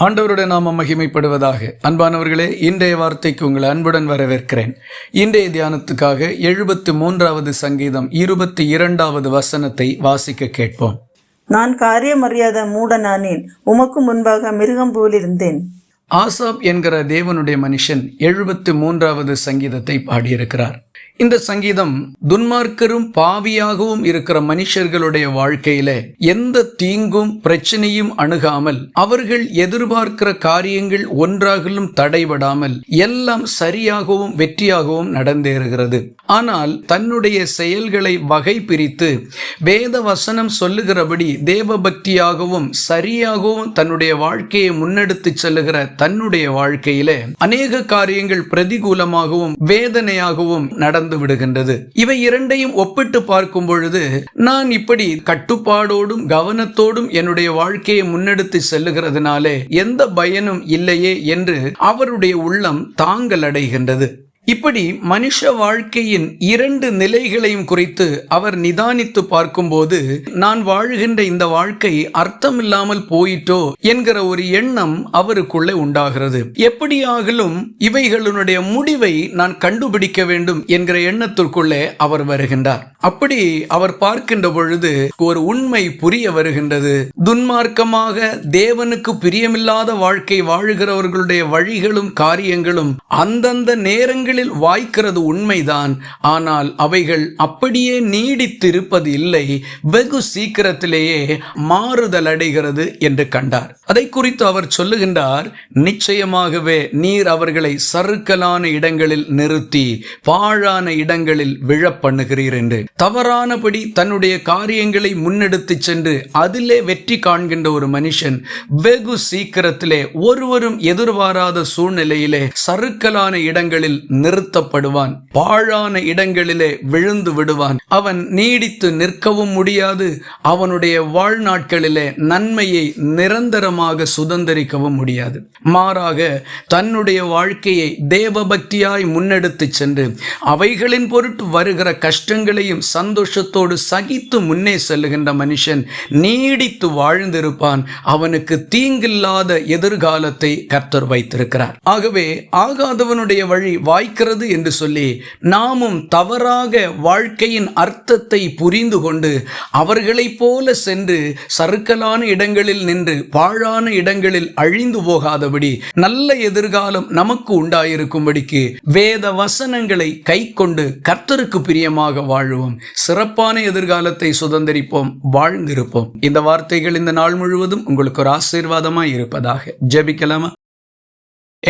ஆண்டவருடைய நாமம் மகிமைப்படுவதாக. அன்பானவர்களே இன்றைய வார்த்தைக்கு உங்களை அன்புடன் வரவேற்கிறேன். இன்றைய தியானத்துக்காக எழுபத்து மூன்றாவது சங்கீதம் இருபத்தி இரண்டாவது வசனத்தை வாசிக்க கேட்போம். நான் காரியமறியாத மூடனானேன் உமக்கு முன்பாக மிருகம் போலிருந்தேன் ஆசாப் என்கிற தேவனுடைய மனுஷன் எழுபத்து மூன்றாவது சங்கீதத்தை பாடியிருக்கிறார். இந்த சங்கீதம் துன்மார்க்கரும் பாவியாகவும் இருக்கிற மனுஷர்களுடைய வாழ்க்கையில எந்த தீங்கும் பிரச்சனையும் அணுகாமல் அவர்கள் எதிர்பார்க்கிற காரியங்கள் ஒன்றாகலும் தடைபடாமல் எல்லாம் சரியாகவும் வெற்றியாகவும் நடந்தேறுகிறது. ஆனால் தன்னுடைய செயல்களை வகை பிரித்து வேத வசனம் சொல்லுகிறபடி தேவ பக்தியாகவும் சரியாகவும் தன்னுடைய வாழ்க்கையை முன்னெடுத்து செல்லுகிற தன்னுடைய வாழ்க்கையில அநேக காரியங்கள் பிரதிகூலமாகவும் வேதனையாகவும் நடந்த விடுகின்றது. இவை இரண்டையும் ஒப்பிட்டு பார்க்கும் பொழுது நான் இப்படி கட்டுப்பாடோடும் கவனத்தோடும் என்னுடைய வாழ்க்கையை முன்னெடுத்து செல்லுகிறதுனாலே எந்த பயனும் இல்லையே என்று அவருடைய உள்ளம் தாங்கள் அடைகின்றது இப்படி மனுஷ வாழ்க்கையின் இரண்டு நிலைகளையும் குறித்து அவர் நிதானித்து பார்க்கும்போது நான் வாழுகின்ற இந்த வாழ்க்கை அர்த்தமில்லாமல் போயிட்டோ? என்கிற ஒரு எண்ணம் அவருக்குள்ளே உண்டாகிறது. எப்படியாகலும் இவைகளுடைய முடிவை நான் கண்டுபிடிக்க வேண்டும் என்கிற எண்ணத்திற்குள்ளே அவர் வருகின்றார். அப்படி அவர் பார்க்கின்ற பொழுது ஒரு உண்மை புரிய வருகின்றது. துன்மார்க்கமாக தேவனுக்கு பிரியமில்லாத வாழ்க்கை வாழுகிறவர்களுடைய வழிகளும் காரியங்களும் அந்தந்த அவைகளில் வாய்க்கிறது உண்மைதான். ஆனால் அவைகள் அப்படியே நீடித்திருப்பது இல்லை வெகு சீக்கிரத்திலேயே மாறுதல் அடைகிறது என்று கண்டார். அதை குறித்து அவர் சொல்லுகின்றார் நிச்சயமாகவே நீர் அவர்களை சறுக்கலான இடங்களில் நிறுத்தி பாழான இடங்களில் விழப்பண்ணுகிறீர் என்று. தவறானபடி தன்னுடைய காரியங்களை முன்னெடுத்து சென்று அதிலே வெற்றி காண்கின்ற ஒரு மனுஷன் வெகு சீக்கிரத்திலே ஒருவரும் எதிர்பாராத சூழ்நிலையிலே சறுக்கலான இடங்களில் நிறுத்தப்படுவான். பாழான இடங்களிலே விழுந்து விடுவான். அவன் நீடித்து நிற்கவும் முடியாது. அவனுடைய வாழ்நாட்களிலே நன்மையை நிரந்தரமாக சுதந்திரிக்கவும் முடியாது. மாறாக தன்னுடைய வாழ்க்கையை தேவபக்தியாய் முன்னெடுத்து சென்று அவைகளின் பொருட்டு வருகிற கஷ்டங்களையும் சந்தோஷத்தோடு சகித்து முன்னே செல்லுகின்ற மனுஷன் நீடித்து வாழ்ந்திருப்பான். அவனுக்கு தீங்கில்லாத எதிர்காலத்தை கர்த்தர் வைத்திருக்கிறார். ஆகவே ஆகாதவனுடைய வழி வாய்க்கிறது என்று சொல்லி நாமும் தவறாக வாழ்க்கையின் அர்த்தத்தை புரிந்து கொண்டு அவர்களைப் போல சென்று சறுக்கலான இடங்களில் நின்று பாழான இடங்களில் அழிந்து போகாதபடி நல்ல எதிர்காலம் நமக்கு உண்டாயிருக்கும்படிக்கு வேத வசனங்களை கை கொண்டு கர்த்தருக்கு பிரியமாக வாழுவோம். சிறப்பான எதிர்காலத்தை சுதந்திரிப்போம் வாழ்ந்திருப்போம். இந்த வார்த்தைகள் இந்த நாள் முழுவதும் உங்களுக்கு ஒரு ஆசீர்வாதமாய் இருப்பதாக ஜெபிக்கலாமா?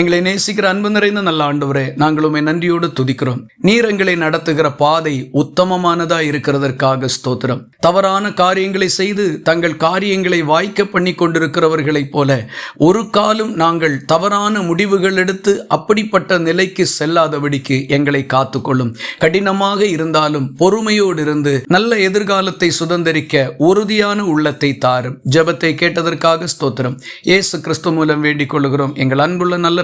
எங்களை நேசிக்கிற அன்பு நிறைந்த நல்ல ஆண்டவரே நாங்களுமே நன்றியோடு துதிக்கிறோம். நீர் எங்களை நடத்துகிற பாதை உத்தமமானதா இருக்கிறதற்காக ஸ்தோத்திரம். தவறான காரியங்களை செய்து தங்கள் காரியங்களை வாய்க்க பண்ணி கொண்டிருக்கிறவர்களைப் போல ஒரு காலம் நாங்கள் தவறான முடிவுகள் எடுத்து அப்படிப்பட்ட நிலைக்கு செல்லாதபடிக்கு எங்களை காத்துக்கொள்ளும். கடினமாக இருந்தாலும் பொறுமையோடு இருந்து நல்ல எதிர்காலத்தை சுதந்திரிக்க உறுதியான உள்ளத்தை தாரும். ஜெபத்தை கேட்டதற்காக ஸ்தோத்திரம். இயேசு கிறிஸ்து மூலம் வேண்டிக் கொள்கிறோம். எங்கள் அன்புள்ள நல்ல